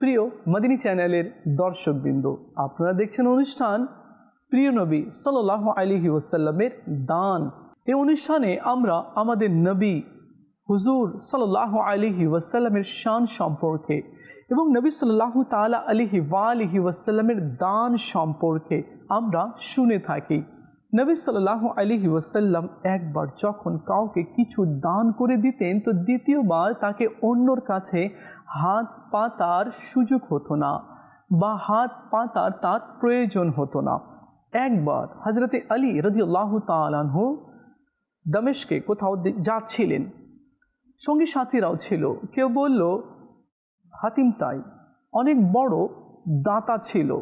প্রিয় মদিনী চ্যানেলের দর্শকবৃন্দ, আপনারা দেখছেন অনুষ্ঠান প্রিয় নবী সাল্লাহ আলিহি ওসাল্লামের দান। এই অনুষ্ঠানে আমরা আমাদের নবী হুজুর সাল্লাহ আলিহি ওয়াসাল্লামের শান সম্পর্কে এবং নবী সাল্লাহ তালা আলিহি ওয়া ওয়ালিহি ওয়াসাল্লামের দান সম্পর্কে আমরা শুনে থাকি। নবী সাল্লাহ আলিহি ওয়াসাল্লাম একবার যখন কাউকে কিছু দান করে দিতেন, তো দ্বিতীয়বার তাকে অন্যর কাছে হাত পাতার সুযোগ হতো না বা হাত পাতার তার প্রয়োজন হতো না। একবার হজরতে আলী রদিউল্লাহ তালানহু দমেশকে কোথাও যাচ্ছিলেন। সঙ্গী সাথীরাও ছিল। কেউ বলল, হাতিম তাই, অনেক বড় দাতা ছিল।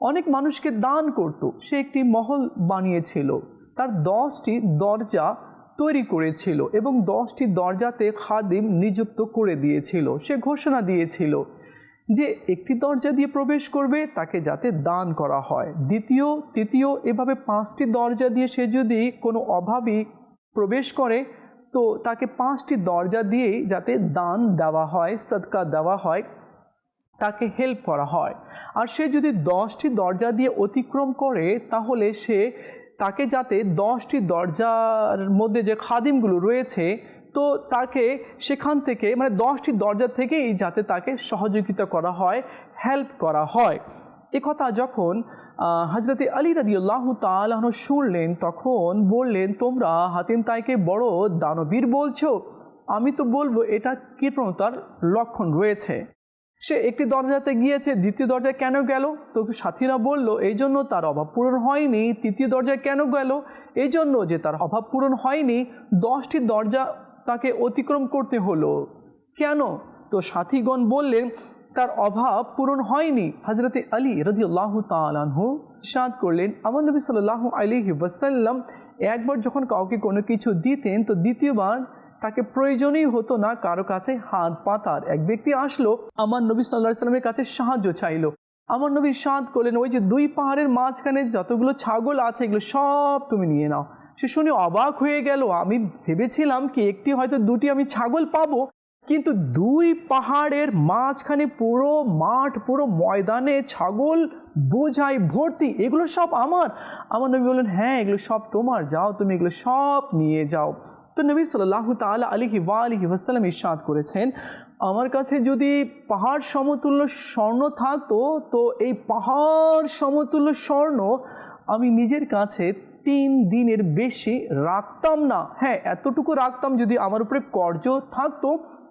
অনেক মানুষকে দান করত। সে একটি মহল বানিয়েছিল। তার দশটি দরজা তৈরি করেছিল এবং দশটি দরজাতে খাদিম নিযুক্ত করে দিয়েছিল। সে ঘোষণা দিয়েছিল যে একটি দরজা দিয়ে প্রবেশ করবে, তাকে যাতে দান করা হয়। দ্বিতীয়, তৃতীয়, এভাবে পাঁচটি দরজা দিয়ে সে যদি কোনো অভাবী প্রবেশ করে, তো তাকে পাঁচটি দরজা দিয়েই যাতে দান দেওয়া হয়, সদকা দেওয়া হয়। তাকে হেল্প করা হয়। আর সে যদি দশটি দরজা দিয়ে অতিক্রম করে, তাহলে সে তাকে যাতে দশটি দরজার মধ্যে যে খাদিমগুলো রয়েছে, তো তাকে সেখান থেকে মানে দশটি দরজা থেকেই যাতে তাকে সহযোগিতা করা হয় হেল্প করা হয়। এ কথা যখন হজরতে আলী রাদিউল্লাহ তালন শুনলেন, তখন বললেন, তোমরা হাতিম তাইকে বড় দানবীর বলছো? আমি তো বলব, এটা কৃপণতার লক্ষণ রয়েছে? সে একটি দরজাতে গিয়েছে, দ্বিতীয় দরজায় কেন গেল? তো সাথীরা বলল, এই জন্য তার অভাব পূরণ হয়নি। তৃতীয় দরজায় কেন গেল? এই জন্য যে তার অভাব পূরণ হয়নি, দশটি দরজা তাকে অতিক্রম করতে হলো। কেন? তো সাথীগণ বললেন, তার অভাব পূরণ হয়নি। হজরতে আলী রদিউল্লাহ তালাহু সাদ করলেন, আমার নবী সাল্লাহ আলী ওয়াসাল্লাম একবার যখন কাউকে কোনো কিছু দিতেন, তো দ্বিতীয়বার তাকে প্রয়োজনই হতো না, কারও কাছে হাত পাতার এক ব্যক্তি আসলো, আমার নবী সাল্লাহ সাল্লামের কাছে সাহায্য চাইলো। আমার নবী সাদ করলেন, ওই যে দুই পাহাড়ের মাঝখানে যতগুলো ছাগল আছে, এগুলো সব তুমি নিয়ে নাও। সে শুনে অবাক হয়ে গেল, আমি ভেবেছিলাম কি একটি হয়তো দুটি আমি ছাগল পাবো, কিন্তু দুই পাহাড়ের মাঝখানে পুরো মাঠ, পুরো ময়দানে ছাগল, বোঝাই, ভর্তি, এগুলো সব আমার। আমার নবী বললেন হ্যাঁ এগুলো সব তোমার, যাও তুমি এগুলো সব নিয়ে যাও। তো নবী সাল্লাহ তালা আলিহি ওয়া আলিহি ওয়াসাল্লাম ইস্বাদ করেছেন, আমার কাছে যদি পাহাড় সমতুল্য স্বর্ণ থাকতো, তো এই পাহাড় সমতুল্য স্বর্ণ আমি নিজের কাছে তিন দিনের বেশি রাখতাম না। হ্যাঁ এতটুকু রাখতাম যদি আমার উপরে কর্জ থাকতো,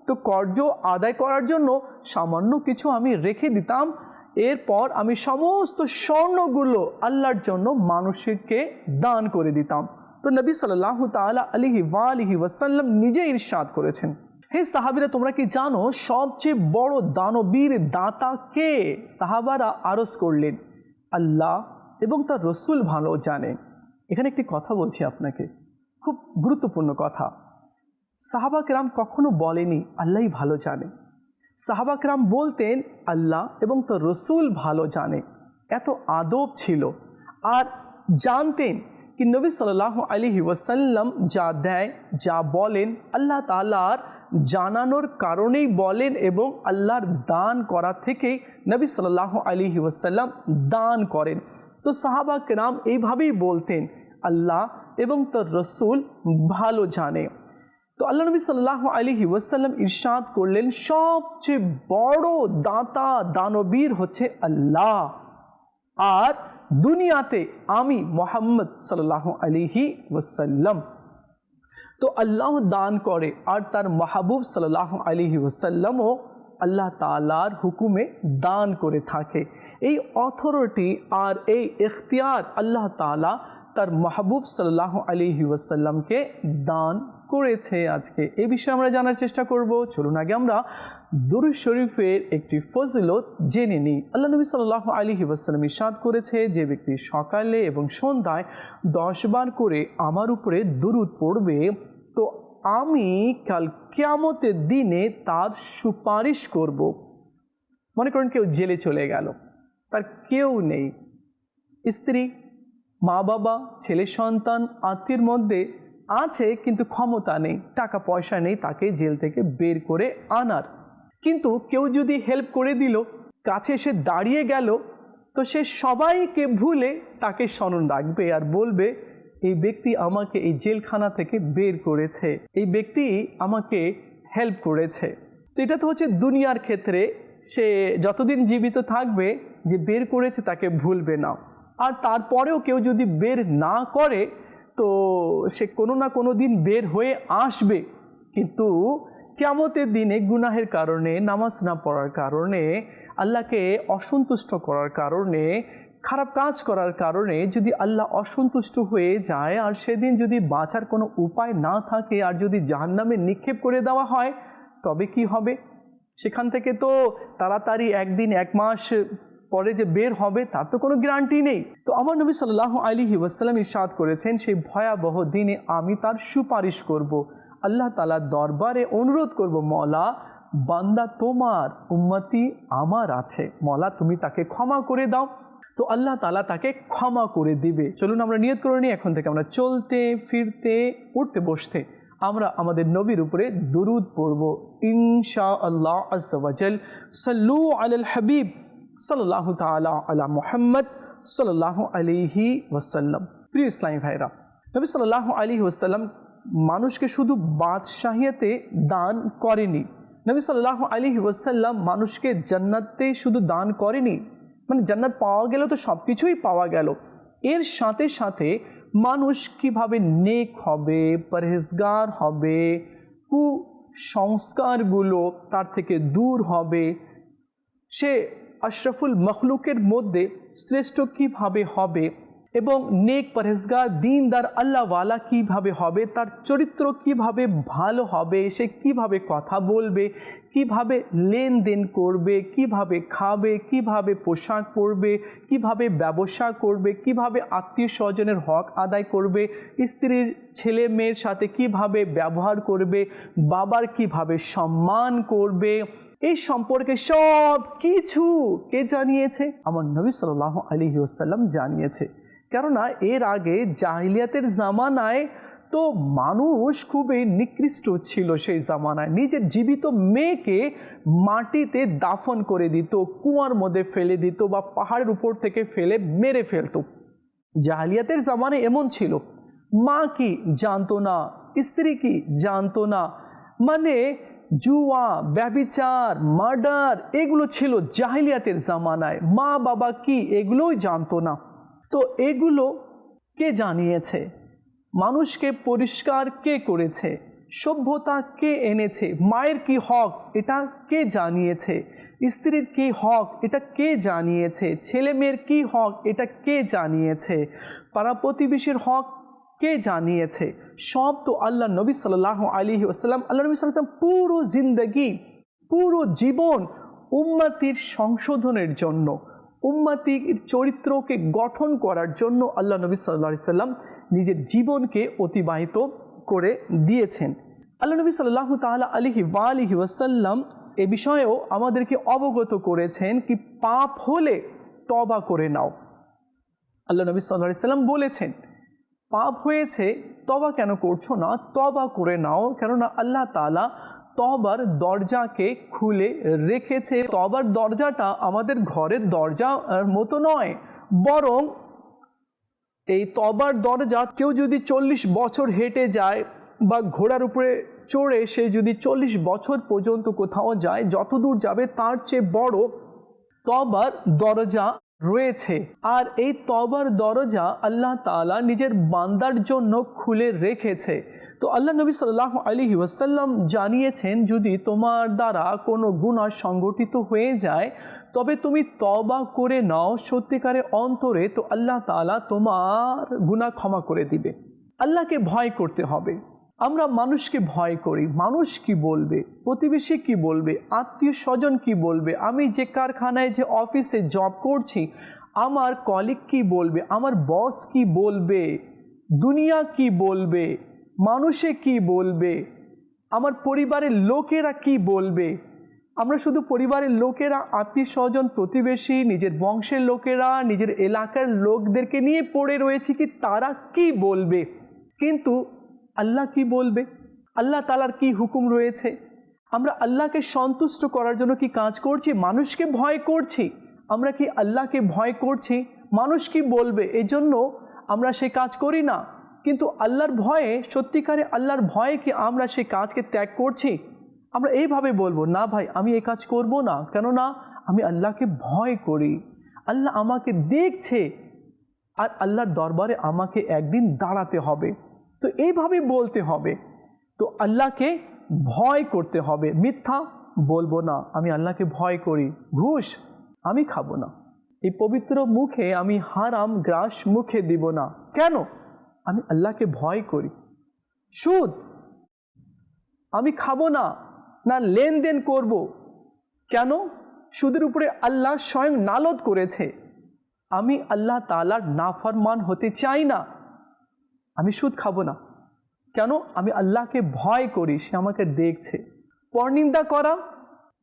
তো কর্জ আদায় করার জন্য সামান্য কিছু আমি রেখে দিতাম। এরপর আমি সমস্ত স্বর্ণগুলো আল্লাহর জন্য মানুষকে দান করে দিতাম। তো নবী সাল্লাহ তালা আলিহি ওয়ালিহি ওয়াসাল্লাম নিজে ইরশাদ করেছেন। হে সাহাবিরা, তোমরা কি জানো সবচেয়ে বড় দানবীর দাতা কে? সাহাবারা আরস করলেন, আল্লাহ এবং তার রসুল ভালো জানে। এখানে একটি কথা বলছি আপনাকে, খুব গুরুত্বপূর্ণ কথা। সাহাবাকরাম কখনো বলেনি, আল্লাহই ভালো জানে। সাহাবাকরাম বলতেন, আল্লাহ এবং তার রসুল ভালো জানে। এত আদব ছিল। আর জানতেন কি নবী সাল্লাহ আলিহি ওয়াসাল্লাম যা দেয় যা বলেন আল্লাহ তালার জানানোর কারণেই বলেন এবং আল্লাহর দান করা থেকেই নবী সাল্লাহ আলিহি ওয়াসাল্লাম দান করেন তো সাহাবা কেরাম এইভাবেই বলতেন আল্লাহ এবং তার রসুল ভালো জানে তো আল্লাহ নবী সাল্লাহ আলিহি ওয়াসাল্লাম ইরশাদ করলেন সবচেয়ে বড় দাতা দানবীর হচ্ছে আল্লাহ আর দুনিয়াতে আমি মোহাম্মদ সাল্লাহ আলিহি ওসাল্লাম তো আল্লাহ দান করে আর তার মাহবুব সাল্লাহ আলিহি ওসাল্লামও আল্লাহ তালার হুকুমে দান করে থাকে এই অথরিটি আর এই এখতিয়ার আল্লাহ তালা তার মাহবুব সাল্লাহ আলিহি ওসাল্লামকে দান করেছে আজকে। এ বিষয়ে আমরা জানার চেষ্টা করব। চলুন আগে আমরা দুরুজ শরীফের একটি ফজিলত জেনে নিই। আল্লাহ নবী সাল্লাহ আলী ওয়াসাল্লাম ইসাদ করেছে যে ব্যক্তি সকালে এবং সন্ধ্যায় দশবার করে আমার উপরে দুরুদ পড়বে, তো আমি কাল কেয়ামতের দিনে তার সুপারিশ করব। মনে করেন কেউ জেলে চলে গেল, তার কেউ নেই। স্ত্রী মা বাবা ছেলে সন্তান আত্মীর মধ্যে আছে, কিন্তু ক্ষমতা নেই টাকা পয়সা নেই তাকে জেল থেকে বের করে আনার। কিন্তু কেউ যদি হেল্প করে দিল, কাছে এসে দাঁড়িয়ে গেল, তো সে সবাইকে ভুলে তাকে স্মরণ রাখবে আর বলবে, এই ব্যক্তি আমাকে এই জেলখানা থেকে বের করেছে, এই ব্যক্তি আমাকে হেল্প করেছে। তো এটা তো হচ্ছে দুনিয়ার ক্ষেত্রে সে যতদিন জীবিত থাকবে, যে বের করেছে তাকে ভুলবে না। আর তারপরেও কেউ যদি বের না করে তো সে কোনো না কোনো দিন বের হয়ে আসবে। কিন্তু কেমতের দিনে গুনাহের কারণে, নামাজ না পড়ার কারণে, আল্লাহকে অসন্তুষ্ট করার কারণে, খারাপ কাজ করার কারণে যদি আল্লাহ অসন্তুষ্ট হয়ে যায়, আর সেদিন যদি বাঁচার কোনো উপায় না থাকে, আর যদি জাহান্নামে নিক্ষেপ করে দেওয়া হয়, তবে কি হবে? সেখান থেকে তো তাড়াতাড়ি একদিন এক মাস পরে যে বের হবে, তার তো কোনো গ্যারান্টি নেই। তো আমার নবী সাল্লাহ আলী ওয়াসাল্লাম ইরশাদ করেছেন, সেই ভয়াবহ দিনে আমি তার সুপারিশ করব। আল্লাহ তালার দরবারে অনুরোধ করব মলা বান্দা তোমার উম্মতি আমার আছে। মলা তুমি তাকে ক্ষমা করে দাও। তো আল্লাহ তালা তাকে ক্ষমা করে দিবে। চলুন আমরা নিয়ত করে নিই, এখন থেকে আমরা চলতে, ফিরতে, উঠতে, বসতে আমরা আমাদের নবীর উপরে দুরুদ পড়ব। ইনশা আল্লাহ আজাল সাল্লু আল হাবিব। সাল্লাহ তালা আলা মোহাম্মদ সাল্লাহ আলিহি ওয়াসাল্লাম। প্রিয় ইসলামী ভাইরা, নবী সাল্লাহ আলী ওয়াসাল্লাম মানুষকে শুধু বাদশাহিয়াতে দান করেনি। নবী সাল্লাহ আলী ওয়াসাল্লাম মানুষকে জান্নাতে শুধু দান করেনি। মানে জান্নাত পাওয়া গেল তো সব কিছুই পাওয়া গেল। এর সাথে সাথে মানুষ কীভাবে নেক হবে, পরহেজগার হবে, কুসংস্কারগুলো তার থেকে দূর হবে, সে আশরাফুল মখলুকের মধ্যে শ্রেষ্ঠ কীভাবে হবে এবং নেক পরহেজগার, দিনদার, আল্লাহওয়ালা কীভাবে হবে, তার চরিত্র কীভাবে ভালো হবে, সে কীভাবে কথা বলবে, কীভাবে লেনদেন করবে, কীভাবে খাবে, কীভাবে পোশাক পরবে, কীভাবে ব্যবসা করবে, কীভাবে আত্মীয় স্বজনের হক আদায় করবে, স্ত্রীর ছেলে মেয়ের সাথে কীভাবে ব্যবহার করবে, বাবার কীভাবে সম্মান করবে এই সম্পর্কে সব কিছু কে জানিয়েছে? আমার নবী সাল্লাহ আলী ওসাল্লাম জানিয়েছে। কেননা এর আগে জাহিলিয়াতের জামানায় তো মানুষ খুবই নিকৃষ্ট ছিল সেই জামানায়। নিজের জীবিত মেয়েকে মাটিতে দাফন করে দিত, কুয়ার মধ্যে ফেলে দিত বা পাহাড়ের উপর থেকে ফেলে মেরে ফেলতো। জাহালিয়াতের জামানে এমন ছিল, মা কি জানতো না, স্ত্রী কি জানতো না মানে জুয়া, ব্যবিচার, মার্ডার, এগুলো ছিল জাহিলিয়াতের জামানায়। মা বাবা কি এগুলোই জানতো না। তো এগুলো কে জানিয়েছে? মানুষকে পরিষ্কার কে করেছে? সভ্যতা কে এনেছে? মায়ের কি হক? এটা কে জানিয়েছে? স্ত্রীর কি হক? এটা কে জানিয়েছে? ছেলে মেয়ের কী হক? এটা কে জানিয়েছে? পাড়া প্রতিবেশীর হক কে জানিয়েছে? সব তো আল্লাহ নবী সাল্লাহ আলী আসসালাম আল্লাহ নবী সাল্লাম পুরো জিন্দগি, পুরো জীবন উম্মাতির সংশোধনের জন্য, উম্মাতির চরিত্রকে গঠন করার জন্য আল্লাহ নবী সাল্লা সাল্লাম নিজের জীবনকে অতিবাহিত করে দিয়েছেন। আল্লাহ নবী সাল্লাহ তালা আলিহি আলিহি ওয়াসাল্লাম এ বিষয়েও আমাদেরকে অবগত করেছেন কি পাপ হলে তবা করে নাও। আল্লাহ নবী সাল্লা সাল্লাম বলেছেন পাপ হয়েছে, তবা কেন করছ না? তবা করে নাও, কেননা আল্লাহ তালা তবার দরজাকে খুলে রেখেছে। তবার দরজাটা আমাদের ঘরের দরজা মতো নয়, বরং এই তবার দরজা কেউ যদি চল্লিশ বছর হেঁটে যায় বা ঘোড়ার উপরে চড়ে সে যদি চল্লিশ বছর পর্যন্ত কোথাও যায়, যতদূর যাবে তার চেয়ে বড় তবার দরজা রয়েছে। আর এই তবার দরজা আল্লাহ তালা নিজের বান্দার জন্য খুলে রেখেছে। তো আল্লাহ নবী সাল্লাহ আলী ওয়াসাল্লাম জানিয়েছেন, যদি তোমার দ্বারা কোনো গুণা সংগঠিত হয়ে যায়, তবে তুমি তবা করে নাও সত্যিকারে অন্তরে, তো আল্লাহ তালা তোমার গুণা ক্ষমা করে দিবে। আল্লাহকে ভয় করতে হবে। আমরা মানুষকে ভয় করি। মানুষ কি বলবে? প্রতিবেশী কি বলবে? আত্মীয় স্বজন কি বলবে? আমি যে কারখানায়, যে অফিসে জব করছি, আমার কলিগ কি বলবে? আমার বস কি বলবে? দুনিয়া কি বলবে? মানুষে কি বলবে? আমার পরিবারের লোকেরা কি বলবে? আমরা শুধু পরিবারের লোকেরা, আত্মীয় স্বজন, প্রতিবেশী, নিজের বংশের লোকেরা, নিজের এলাকার লোকদেরকে নিয়ে পড়ে রয়েছি কি? তারা কি বলবে? কিন্তু আল্লাহ কি বলবে? আল্লাহ তালার কি হুকুম রয়েছে? আমরা আল্লাহকে সন্তুষ্ট করার জন্য কি কাজ করছি? মানুষকে ভয় করছি। আমরা কি আল্লাহকে ভয় করছি? মানুষ কি বলবে? এই জন্য আমরা সে কাজ করি না। কিন্তু আল্লাহর ভয়ে, সত্যিকারে আল্লাহর ভয়ে কি আমরা সেই কাজকে ত্যাগ করছি? আমরা এইভাবে বলব, না ভাই, আমি এই কাজ করব না। কেননা আমি আল্লাহকে ভয় করি। আল্লাহ আমাকে দেখছে। আর আল্লাহর দরবারে আমাকে একদিন দাঁড়াতে হবে। তো এইভাবে বলতে হবে। তো আল্লাহকে ভয় করতে হবে। মিথ্যা বলব না। আমি আল্লাহকে ভয় করি। ঘুষ আমি খাব না। এই পবিত্র মুখে আমি হারাম, গ্রাস মুখে দিব না। কেন? আমি আল্লাহকে ভয় করি। সুদ আমি খাব না না লেনদেন করব। কেন? সুদের উপরে আল্লাহ স্বয়ং নালদ করেছে। আমি আল্লাহ তালার নাফরমান হতে চাই না। আমি সুদ খাব না। কেন? আমি আল্লাহকে ভয় করি, সে আমাকে দেখছে। পরনিন্দা করা,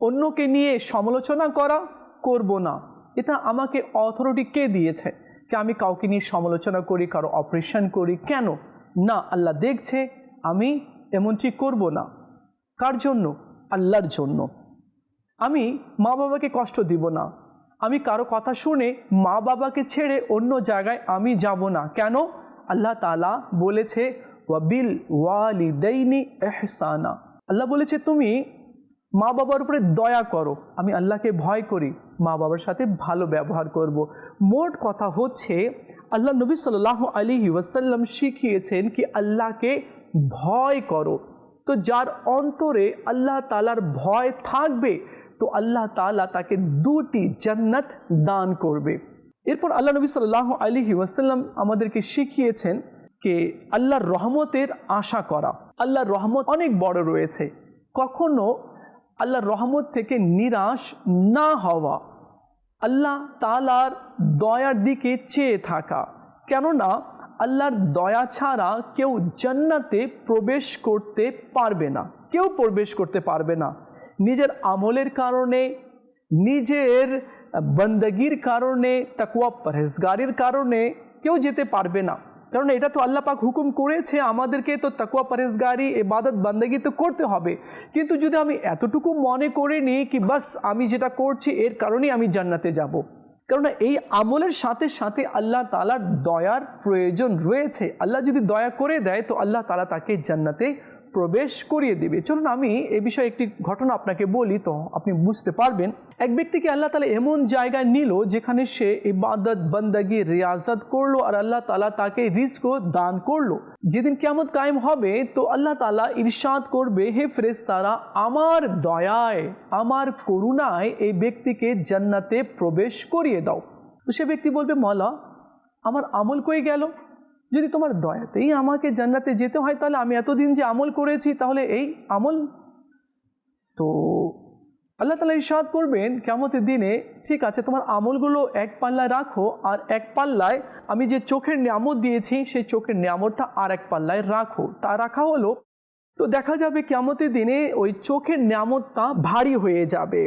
অন্যকে নিয়ে সমালোচনা করা করব না। এটা আমাকে অথরিটি কে দিয়েছে? কি আমি কাউকে নিয়ে সমালোচনা করি, কারও অপারেশন করি? কেন? না, আল্লাহ দেখছে, আমি এমনটি করব না। কার জন্য? আল্লাহর জন্য। আমি মা বাবাকে কষ্ট দিব না। আমি কারও কথা শুনে মা বাবাকে ছেড়ে অন্য জায়গায় আমি যাব না। কেন? আল্লাহ তালা বলেছে, ওয়াবিল ওয়ালিদাইনি এহসানা আল্লাহ বলেছে, তুমি মা বাবার উপরে দয়া করো। আমি আল্লাহকে ভয় করি মা বাবার সাথে ভালো ব্যবহার করব। মোট কথা হচ্ছে, আল্লাহ নবী সাল্লাহ আলী ওয়াসাল্লাম শিখিয়েছেন কি আল্লাহকে ভয় করো। তো যার অন্তরে আল্লাহ তালার ভয় থাকবে, তো আল্লাহ তালা তাকে দুটি জান্নাত দান করবে। এরপর আল্লাহ নবী সাল্লাহ আলী ওয়াসাল্লাম আমাদেরকে শিখিয়েছেন কে আল্লাহর রহমতের আশা করা। আল্লাহর রহমত অনেক বড় রয়েছে। কখনো আল্লাহর রহমত থেকে নিরাশ না হওয়া। আল্লাহ তালার দয়ার দিকে চেয়ে থাকা। কেননা আল্লাহর দয়া ছাড়া কেউ জান্নাতে প্রবেশ করতে পারবে না। কেউ প্রবেশ করতে পারবে না। নিজের আমলের কারণে, নিজের বন্দগির কারণে তাকুয়া পরহেজগারির কারণে কেউ যেতে পারবে না। কারণ এটা তো আল্লাহ পাক হুকুম করেছে, আমাদেরকে তো তাকুয়া পরেজগারি এবাদত বান্দাগি তো করতে হবে। কিন্তু যদি আমি এতটুকু মনে করে নিই কি বাস আমি যেটা করছি, এর কারণেই আমি জান্নাতে যাব। কারণ এই আমলের সাথে সাথে আল্লাহ তালার দয়ার প্রয়োজন রয়েছে। আল্লাহ যদি দয়া করে দেয়, তো আল্লাহ তালা তাকে জান্নাতে প্রবেশ করিয়ে দেবে। চলুন আমি এ বিষয়ে একটি ঘটনা আপনাকে বলি তো, আপনি বুঝতে পারবেন। এক ব্যক্তিকে আল্লাহ তালা এমন জায়গায় নিল যেখানে সে ইবাদত, বন্দাগি, রিয়াজত করল আর আল্লাহ তালা তাকে রিস্কও দান করল। যেদিন কেমন কায়েম হবে তো আল্লাহ তালা ইরশাদ করবে, হে ফ্রেস তারা আমার দয়ায়, আমার করুণায় এই ব্যক্তিকে জান্নাতে প্রবেশ করিয়ে দাও। তো সে ব্যক্তি বলবে, মলা, আমার আমল কই গেল? যদি তোমার দয়াতেই আমাকে জান্নাতে যেতে হয়, তাহলে আমি এতদিন যে আমল করেছি, তাহলে এই আমল? তো আল্লাহ তালা ইরশাদ করবেন কেমতের দিনে, ঠিক আছে, তোমার আমলগুলো এক পাল্লায় রাখো, আর এক পাল্লায় আমি যে চোখের নিয়ামত দিয়েছি, সেই চোখের নিয়ামতটা আর এক পাল্লায় রাখো। তা রাখা হলো, তো দেখা যাবে কেমতের দিনে ওই চোখের নিয়ামতটা ভারী হয়ে যাবে।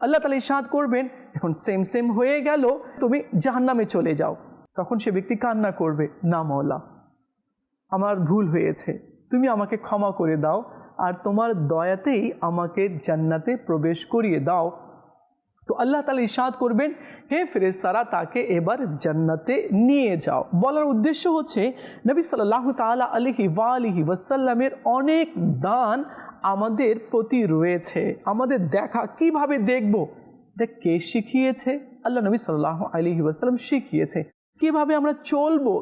আল্লাহ তালা ইরশাদ করবেন, এখন সেম সেম হয়ে গেল, তুমি জাহান্নামে চলে যাও। তখন সে ব্যক্তি কান্না করবে, না মৌলা আমার ভুল হয়েছে। তুমি আমাকে ক্ষমা করে দাও আর তোমার দয়াতেই আমাকে জান্নাতে প্রবেশ করিয়ে দাও। তো আল্লাহ তালা ইশাদ করবেন, হে ফেরেস্তারা তাকে এবার জান্নাতে নিয়ে যাও। বলার উদ্দেশ্য হচ্ছে, নবী সাল্লাহ তালা আলহি ওয়ালিহি ওয়াসাল্লামের অনেক দান আমাদের প্রতি রয়েছে। আমাদের দেখা, কীভাবে দেখব? এটা কে শিখিয়েছে? আল্লাহ নবী সাল্লাহ আলহি ওয়াসাল্লাম শিখিয়েছে। কীভাবে আমরা চলবো?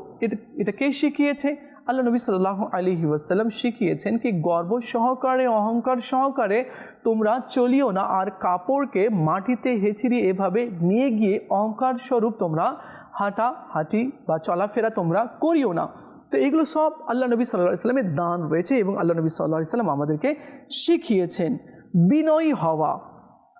এটা কে শিখিয়েছে? আল্লাহ নবী সাল্লাহ আলী ওয়াসাল্লাম শিখিয়েছেন কি গর্ব সহকারে, অহংকার সহকারে তোমরা চলিও না, আর কাপড়কে মাটিতে হেঁচড়িয়ে এভাবে নিয়ে গিয়ে অহংকার স্বরূপ তোমরা হাঁটা, হাঁটি বা চলাফেরা তোমরা করিও না। তো এগুলো সব আল্লাহ নবী সাল্লাহ ইসলামের দান রয়েছে এবং আল্লাহ নবী সাল্লাহ ইসলাম আমাদেরকে শিখিয়েছেন। বিনয়ী হওয়া।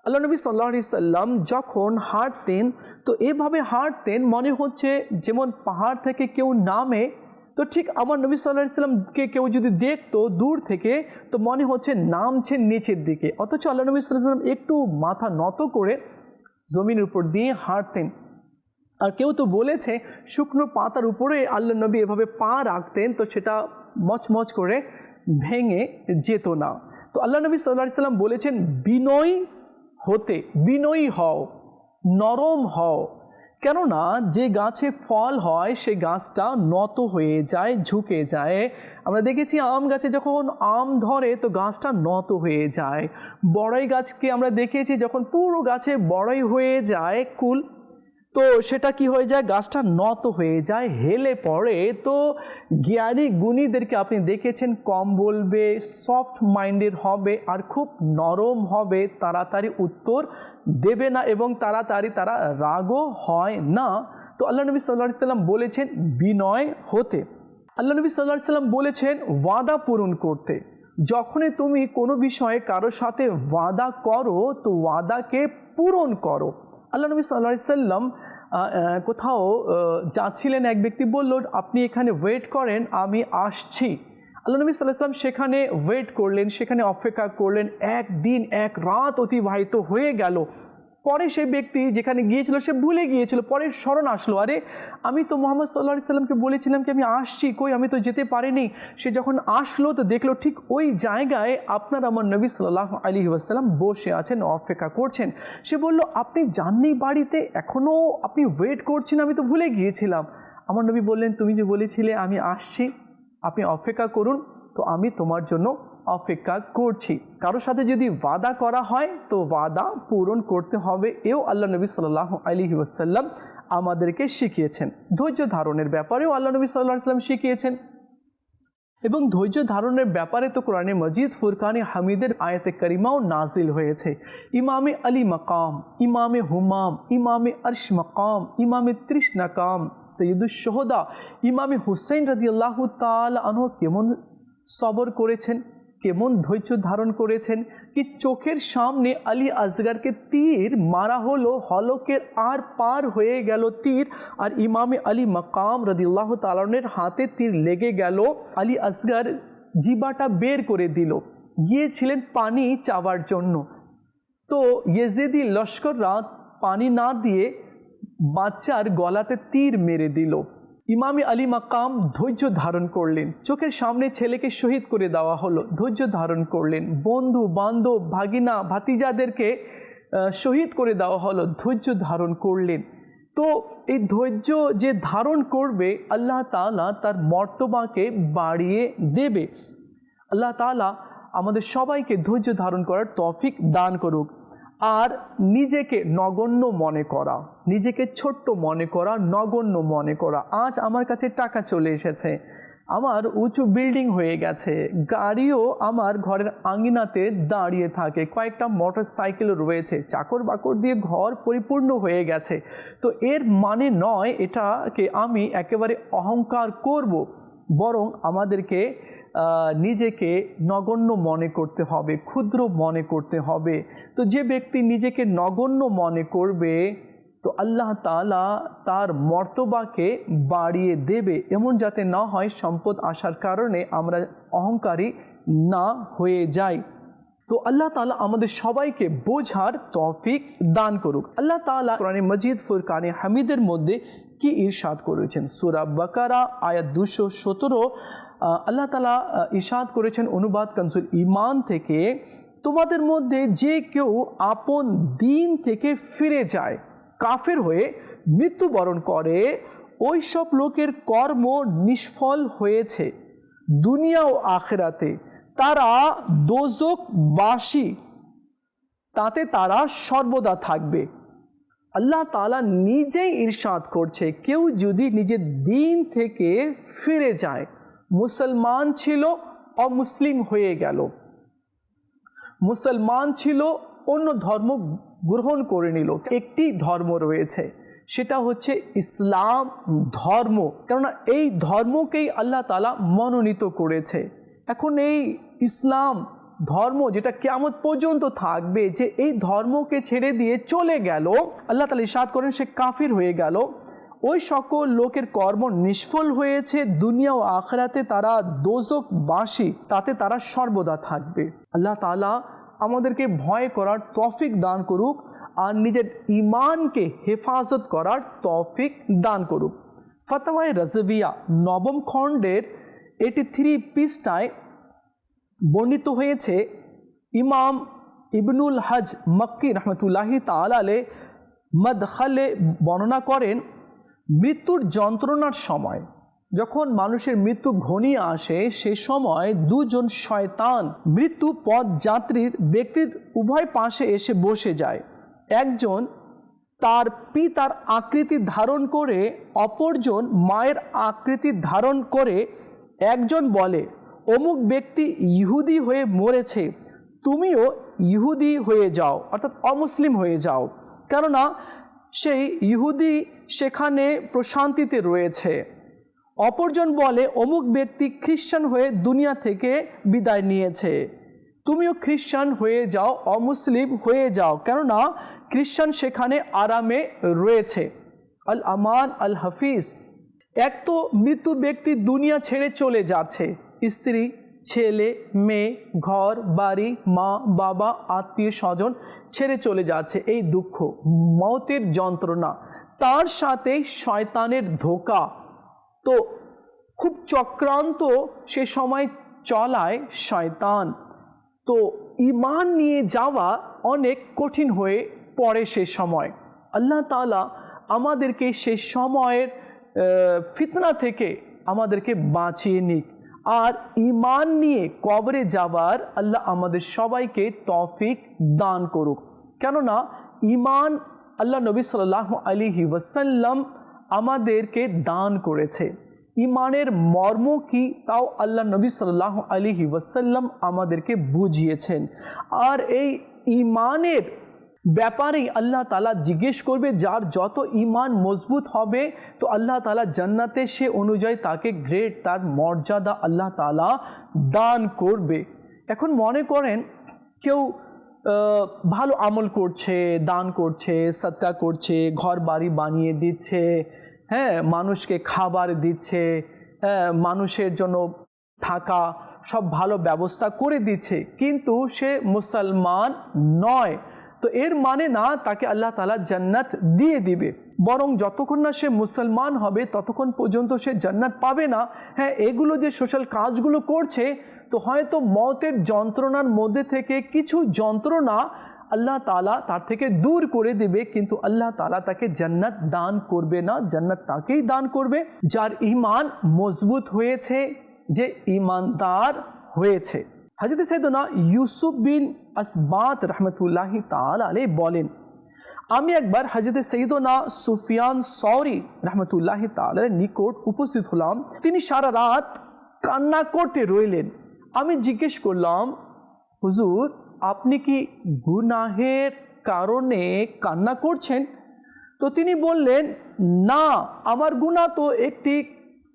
আল্লাহ নবী সাল্লাহ সাল্লাম যখন হাঁটতেন, তো এভাবে হাঁটতেন মনে হচ্ছে যেমন পাহাড় থেকে কেউ নামে। তো ঠিক আমার নবী সাল্লাহ ইসলামকে কেউ যদি দেখতো দূর থেকে, তো মনে হচ্ছে নামছে নিচের দিকে। অথচ আল্লাহ নবী সাল্লাহ সাল্লাম একটু মাথা নত করে জমিনের উপর দিয়ে হাঁটতেন। আর কেউ তো বলেছে, শুকনো পাতার উপরে আল্লাহ নবী এভাবে পা রাখতেন, তো সেটা মচমচ করে ভেঙে যেত না। তো আল্লাহ নবী সাল্লাহ সাল্লাম বলেছেন, বিনয় হতে বিনয়ী হও, নরম হও। কেননা যে গাছে ফল হয়, সে গাছটা নত হয়ে যায়, ঝুঁকে যায়। আমরা দেখেছি আম গাছে যখন আম ধরে, তো গাছটা নত হয়ে যায়। বড়ই গাছকে আমরা দেখেছি যখন পুরো গাছে বড়ই হয়ে যায়, কুল তো সেটা কি হয়ে যায়? গাছটা নত হয়ে যায়, হেলে পড়ে। তো জ্ঞানী গুণীদেরকে আপনি দেখেছেন, কম বলবে সফট মাইন্ডের হবে, আর খুব নরম হবে, তাড়াতাড়ি উত্তর দেবে না এবং তাড়াতাড়ি তারা রাগও হয় না। তো আল্লাহ নবী সাল্লাহ সাল্লাম বলেছেন, বিনয় হতে। আল্লাহ নবী সাল্লাহ সাল্লাম বলেছেন, ওয়াদা পূরণ করতে। যখনই তুমি কোনো বিষয়ে কারোর সাথে ওয়াদা করো, তো ওয়াদাকে পূরণ করো। আল্লাহ নবী সাল্লা সাল্লাম কোথাও যাচ্ছিলেন, এক ব্যক্তি বলল, আপনি এখানে ওয়েট করেন, আমি আসছি। আল্লাহ নবী সাল্লাম সেখানে ওয়েট করলেন, সেখানে অপেক্ষা করলেন এক দিন এক রাত অতিবাহিত হয়ে গেল। পরে সে ব্যক্তি যেখানে গিয়েছিল, সে ভুলে গিয়েছিল পরে স্মরণ আসলো। আরে, আমি তো মোহাম্মদ সাল্লাহ সাল্লামকে বলেছিলাম কি আমি আসছি, কই আমি তো যেতে পারিনি। সে যখন আসলো, তো দেখল ঠিক ওই জায়গায় আপনার আমার নবী সাল্লাহ আলী ওয়াসাল্লাম বসে আছেন, অপেক্ষা করছেন। সে বলল, আপনি যাননি বাড়িতে? এখনও আপনি ওয়েট করছেন? আমি তো ভুলে গিয়েছিলাম। আমার নবী বললেন, তুমি যে বলেছিলে আমি আসছি, আপনি অপেক্ষা করুন, তো আমি তোমার জন্য অপেক্ষা করছি। কারোর সাথে যদি ওয়াদা করা হয়, তো ওয়াদা পূরণ করতে হবে এও আল্লাহ নবী সাল্লাহ আলী ওয়াসাল্লাম আমাদেরকে শিখিয়েছেন। ধৈর্য ধারণের ব্যাপারেও আল্লাহ নবী সাল্লাহ সাল্লাম শিখিয়েছেন। এবং ধৈর্য ধারণের ব্যাপারে তো কোরআনে মজিদ, ফুরকানে হামিদের আয়তে করিমাও নাজিল হয়েছে। ইমামে আলী মকাম, ইমামে হুমাম, ইমামে আরশ মকাম, ইমামে তৃষ্ণাকাম সৈয়দুশোহদা ইমামে হুসেন রদি আল্লাহ তাল আনহ কেমন সবর করেছেন? কেমন ধৈর্য ধারণ করেছেন কি চোখের সামনে আলী আসগারকে তীর মারা হলো, হলকের আর পার হয়ে গেল তীর, আর ইমামে আলী মকাম রদিল্লাহ তালনের হাতে তীর লেগে গেল। আলী আসগার জিবাটা বের করে দিল। গিয়েছিলেন পানি চাওয়ার জন্য। তো ইয়েজেদি লস্কররা পানি না দিয়ে বাচ্চার গলাতে তীর মেরে দিল। ইমামি আলী মাকাম ধৈর্য ধারণ করলেন। চোখের সামনে ছেলেকে শহীদ করে দেওয়া হলো। ধৈর্য ধারণ করলেন। বন্ধু, বান্ধব, ভাগিনা, ভাতিজাদেরকে শহীদ করে দেওয়া হলো। ধৈর্য ধারণ করলেন। তো এই ধৈর্য যে ধারণ করবে, আল্লাহ তালা তার মর্তবাকে বাড়িয়ে দেবে। আল্লাহ তালা আমাদের সবাইকে ধৈর্য ধারণ করার তফিক দান করুক। আর নিজেকে নগণ্য মনে করা, নিজেকে ছোট্ট মনে করা, নগণ্য মনে করা। আজ আমার কাছে টাকা চলে এসেছে। আমার উঁচু বিল্ডিং হয়ে গেছে। গাড়িও আমার ঘরের আঙিনাতে দাঁড়িয়ে থাকে। কয়েকটা মোটর সাইকেলও রয়েছে। চাকর বাকর দিয়ে ঘর পরিপূর্ণ হয়ে গেছে। তো এর মানে নয় এটাকে আমি একেবারে অহংকার করব, বরং আমাদেরকে নিজেকে নগণ্য মনে করতে হবে, ক্ষুদ্র মনে করতে হবে। তো যে ব্যক্তি নিজেকে নগণ্য মনে করবে, তো আল্লাহ তালা তার মর্তবাকে বাড়িয়ে দেবে। এমন যাতে না হয় সম্পদ আসার কারণে আমরা অহংকারী না হয়ে যাই। তো আল্লাহ তালা আমাদের সবাইকে বোঝার তফিক দান করুক। আল্লাহ তালা কোরআনে মজিদ, ফুরকানে হামিদের মধ্যে কি ইরশাদ করেছেন? সুরা বাকারা, আয়াত দুশো সতেরো। আল্লাহ তালা ইশাদ করেছেন অনুবাদ কনসুল ইমান থেকে। তোমাদের মধ্যে যে কেউ আপন দিন থেকে ফিরে যায়, কাফের হয়ে মৃত্যুবরণ করে ওই সব লোকের কর্ম নিষ্ফল হয়েছে দুনিয়া ও আখেরাতে। তারা দোজকবাসী তাতে তারা সর্বদা থাকবে। আল্লাহ তালা নিজেই ইরশাদ করছে, কেউ যদি নিজের দিন থেকে ফিরে যায় মুসলমান ছিল, অমুসলিম হয়ে গেল। মুসলমান ছিল, অন্য ধর্ম গ্রহণ করে নিল। একটি ধর্ম রয়েছে, সেটা হচ্ছে ইসলাম ধর্ম। কেননা এই ধর্মকেই আল্লাহ তালা মনোনীত করেছে। এখন এই ইসলাম ধর্ম যেটা কেমন পর্যন্ত থাকবে, যে এই ধর্মকে ছেড়ে দিয়ে চলে গেল, আল্লাহ তালা ইসাদ করেন সে কাফির হয়ে গেল। ওই সকল লোকের কর্ম নিষ্ফল হয়েছে, দুনিয়া ও আখরাতে তারা দোজক বাসী তাতে তারা সর্বদা থাকবে। আল্লাহ তালা আমাদেরকে ভয় করার তফিক দান করুক আর নিজের ইমানকে হেফাজত করার তফিক দান করুক। ফতওয়ায় রাজভিয়া নবম খণ্ডের এটি থ্রি পৃষ্ঠায় বর্ণিত হয়েছে। ইমাম ইবনুল হজ মক্কি রহমতুল্লাহি তালালে মদখালে বর্ণনা করেন মৃত্যুর যন্ত্রণার সময়। যখন মানুষের মৃত্যু ঘনিয়ে আসে, সে সময় দুজন শয়তান মৃত্যু পথযাত্রীর ব্যক্তির উভয় পাশে এসে বসে যায়। একজন তার পিতার আকৃতি ধারণ করে, অপরজন মায়ের আকৃতি ধারণ করে। একজন বলে, অমুক ব্যক্তি ইহুদি হয়ে মরেছে, তুমিও ইহুদি হয়ে যাও, অর্থাৎ অমুসলিম হয়ে যাও। কেননা, সেই ইহুদি সেখানে প্রশান্তিতে রয়েছে। অপরজন বলে, অমুক ব্যক্তি খ্রিস্টান হয়ে দুনিয়া থেকে বিদায় নিয়েছে। তুমিও খ্রিস্টান হয়ে যাও, অমুসলিম হয়ে যাও। কেননা, খ্রিস্টান সেখানে আরামে রয়েছে। আল আমান আল হাফিজ, এক তো মৃত্যু ব্যক্তি দুনিয়া ছেড়ে চলে যাচ্ছে। স্ত্রী, ছেলে, মেয়ে, ঘর, বাড়ি, মা, বাবা আত্মীয় স্বজন ছেড়ে চলে যাচ্ছে। এই দুঃখ, মতের যন্ত্রণা তার সাথে শয়তানের ধোকা। তো খুব চক্রান্ত সে সময় চলায় শয়তান। তো ইমান নিয়ে যাওয়া অনেক কঠিন হয়ে পড়ে সে সময়। আল্লাহ তালা আমাদেরকে সে সময়ের ফিতনা থেকে আমাদেরকে বাঁচিয়ে নিক। আর ইমান নিয়ে কবরে যাওয়ার আল্লাহ আমাদের সবাইকে তফিক দান করুক। কেননা ইমান আল্লাহ নবী সাল্লাহ আলিহি ওয়াসাল্লাম আমাদেরকে দান করেছে। ইমানের মর্ম কি তাও আল্লাহ নবী সাল্লাহ আলিহি ওয়াসাল্লাম আমাদেরকে বুঝিয়েছেন। আর এই ইমানের ব্যাপারেই আল্লাহ তালা জিজ্ঞেস করবে, যার যত ইমান মজবুত হবে, তো আল্লাহ তালা জান্নাতে সে অনুযায়ী তাকে গ্রেট, তার মর্যাদা আল্লাহ তালা দান করবে। এখন মনে করেন, কেউ ভালো আমল করছে, দান করছে, সৎকা করছে ঘর বাড়ি বানিয়ে দিচ্ছে হ্যাঁ মানুষকে খাবার দিচ্ছে হ্যাঁ মানুষের জন্য থাকা সব ভালো ব্যবস্থা করে দিচ্ছে, কিন্তু সে মুসলমান নয়। তো এর মানে না, তাকে আল্লাহ তালা জান্নাত দিয়ে দিবে। বরং যতক্ষণ না সে মুসলমান হবে, ততক্ষণ পর্যন্ত সে জান্নাত পাবে না। হ্যাঁ এগুলো যে সোশ্যাল কাজগুলো করছে তো হয়তো মতের যন্ত্রণার মধ্যে থেকে কিছু যন্ত্রণা আল্লাহ তালা তার থেকে দূর করে দেবে, কিন্তু আল্লাহ তালা তাকে জান্নাত দান করবে না। জান্নাত তাকেই দান করবে যার ইমান মজবুত হয়েছে, যে ইমানদার হয়েছে। হাজরত সৈদনা ইউসুফ বিন আসবাত রহমতুল্লাহ তাল বলেন, আমি একবার হজরত সৈদনা সুফিয়ান সৌরি রহমতুল্লাহ তালের নিকট উপস্থিত হলাম। তিনি সারা রাত কান্না করতে রইলেন। আমি জিজ্ঞেস করলাম, হুজুর, আপনি কি গুনাহের কারণে কান্না করছেন? তো তিনি বললেন, না, আমার গুণা তো একটি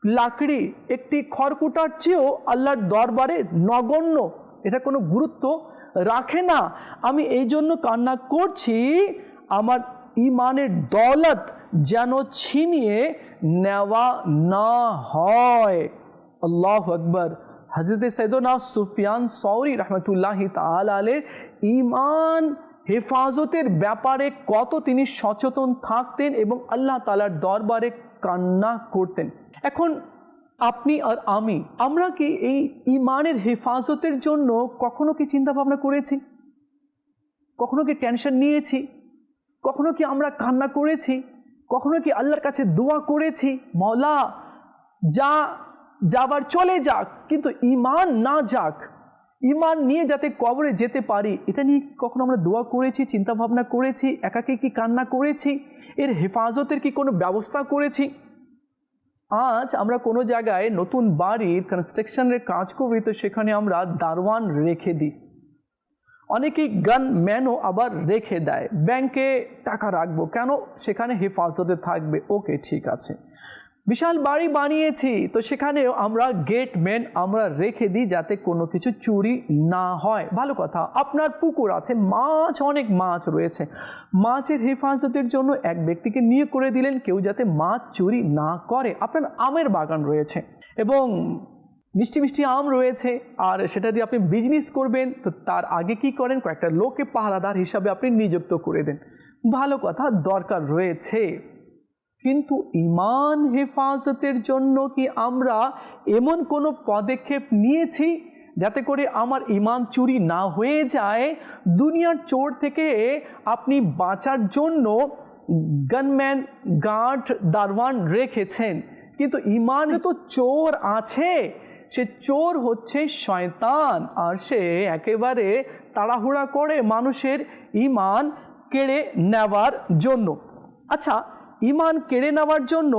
লাকড়ি, একটি খড়কুটার চেয়েও আল্লাহর দরবারে নগণ্য, এটা কোনো গুরুত্ব রাখে না। আমি এই জন্য কান্না করছি, আমার ইমানের দৌলত যেন ছিনিয়ে নেওয়া না হয়। আল্লাহ আকবর। হজরত সৈদনা সুফিয়ান সৌরি রহমতুল্লাহ তালের ইমান হেফাজতের ব্যাপারে কত তিনি সচেতন থাকতেন এবং আল্লাহ তালার দরবারে কান্না করতেন। এখন আপনি আর আমি, আমরা কি এই ইমানের হেফাজতের জন্য কখনো কি চিন্তা ভাবনা করেছি? কখনো কি টেনশন নিয়েছি? কখনো কি আমরা কান্না করেছি? কখনো কি আল্লাহর কাছে দোয়া করেছি? মৌলা যা যাবার চলে যাক, কিন্তু ইমান না যাক ইমান নিয়ে যাতে কবরে যেতে পারি, এটা নিয়ে কখনো আমরা দোয়া করেছি চিন্তা ভাবনা করেছি, একাকে কি কান্না করেছি, এর হেফাজতের কি কোনো ব্যবস্থা করেছি? আজ আমরা কোনো জায়গায় নতুন বাড়ির কনস্ট্রাকশনের কাজ করি, তো সেখানে আমরা দারওয়ান রেখে দিই। অনেকেই গান ম্যানও আবার রেখে দেয়, ব্যাংকে টাকা রাখব, কেন? সেখানে হেফাজতে থাকবে। ওকে, ঠিক আছে। বিশাল বাড়ি বানিয়েছি। তো সেখানেও আমরা গেট ম্যান আমরা রেখে দিই যাতে কোনো কিছু চুরি না হয়। ভালো কথা, আপনার পুকুর আছে, মাছ, অনেক মাছ রয়েছে। মাছের হেফাজতের জন্য এক ব্যক্তিকে নিয়োগ করে দিলেন, কেউ যাতে মাছ চুরি না করে। আপনার আমের বাগান রয়েছে এবং মিষ্টি মিষ্টি আম রয়েছে, আর সেটা দিয়ে আপনি বিজনেস করবেন। তো তার আগে কি করেন, কয়েকটা লোককে পাহারাদার হিসাবে আপনি নিযুক্ত করে দেন। ভালো কথা, দরকার রয়েছে। কিন্তু ইমান হেফাজতের জন্য কি আমরা এমন কোনো পদক্ষেপ নিয়েছি যাতে করে আমার ইমান চুরি না হয়ে যায়? দুনিয়ার চোর থেকে আপনি বাঁচার জন্য গানম্যান গার্ড দারওয়ান রেখেছেন। কিন্তু ইমানে তো চোর আছে। সে চোর হচ্ছে শয়তান আর সে একেবারে তাড়াহুড়া করে মানুষের ইমান কেড়ে নেওয়ার জন্য। আচ্ছা ইমান কেড়ে নেওয়ার জন্য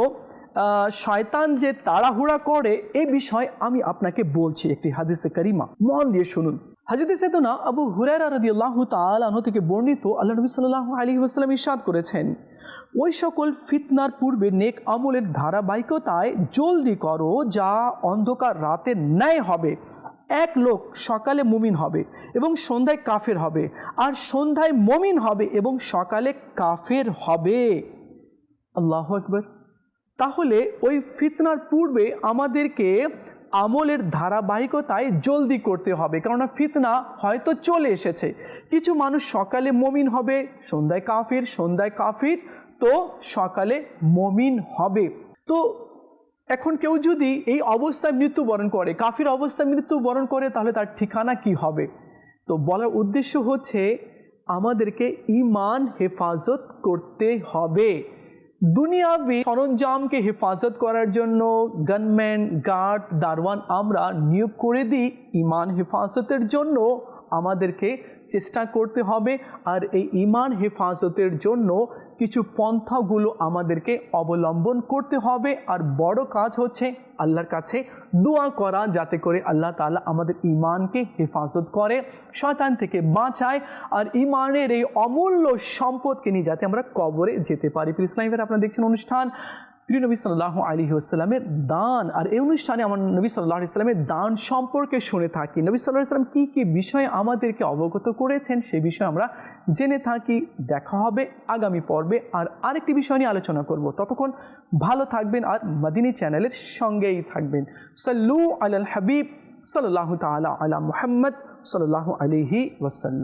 শয়তান যে তাড়াহুড়া করে, এ বিষয় আমি আপনাকে বলছি একটি হাদিসে করিমা। মন দিয়ে শুনুন। হাজিদে সেদনা আবু হুরায়রা রাদিয়াল্লাহু তাআলা আনহু থেকে বর্ণিত আল্লাহ নবী সাল্লাল্লাহু আলাইহি ওয়াসাল্লাম ইরশাদ করেছেন, ওই সকল ফিতনার পূর্বে নেক আমলের ধারাবাহিকতায় জলদি করো, যা অন্ধকার রাতের ন্যায় হবে। এক লোক সকালে মুমিন হবে এবং সন্ধ্যায় কাফের হবে, আর সন্ধ্যায় মমিন হবে এবং সকালে কাফের হবে। আল্লাহ একবার তাহলে ওই ফিতনার পূর্বে আমাদেরকে আমলের ধারাবাহিকতায় জলদি করতে হবে, কেননা ফিতনা হয়তো চলে এসেছে। কিছু মানুষ সকালে মমিন হবে, সন্ধ্যায় কাফির সন্ধ্যায় কাফির, তো সকালে মমিন হবে। তো এখন কেউ যদি এই অবস্থায় মৃত্যুবরণ করে, কাফির অবস্থায় মৃত্যুবরণ করে, তাহলে তার ঠিকানা কি হবে? তো বলার উদ্দেশ্য হচ্ছে, আমাদেরকে ইমান হেফাজত করতে হবে। দুনিয়াবি সরঞ্জামকে হেফাজত করার জন্য গানম্যান গার্ড দারওয়ান আমরা নিয়োগ করে দিই ইমান হেফাজতের জন্য। আমাদেরকে চেষ্টা করতে হবে আর এই ইমান হেফাজতের জন্য কিছু পন্থাগুলো আমাদেরকে অবলম্বন করতে হবে। আর বড় কাজ হচ্ছে আল্লাহর কাছে দোয়া করা যাতে করে আল্লাহ তালা আমাদের ইমানকে হেফাজত করে, শয়তান থেকে বাঁচায়। আর ইমানের এই অমূল্য সম্পদকে নিয়ে যাতে আমরা কবরে যেতে পারি। প্রিয় ইসলামের আপনারা দেখছেন অনুষ্ঠান। প্রিয় নবী সাল্লাহ আলী আসসালামের দান, আর এই অনুষ্ঠানে আমার নবী সাল্লাহ ইসলামের দান সম্পর্কে শুনে থাকি। নবী সাল্লাহ ইসলাম কী কী বিষয়ে আমাদেরকে অবগত করেছেন সে বিষয়ে আমরা জেনে থাকি। দেখা হবে আগামী পর্বে, আর আরেকটি বিষয় নিয়ে আলোচনা করব। ততক্ষণ ভালো থাকবেন আর মাদিনী চ্যানেলের সঙ্গেই থাকবেন। সাল্লু আল হাবিব সাল্লাহ তালা আলা মুহাম্মদ সাল্লাহ আলিহি ওয়াসাল্লাম।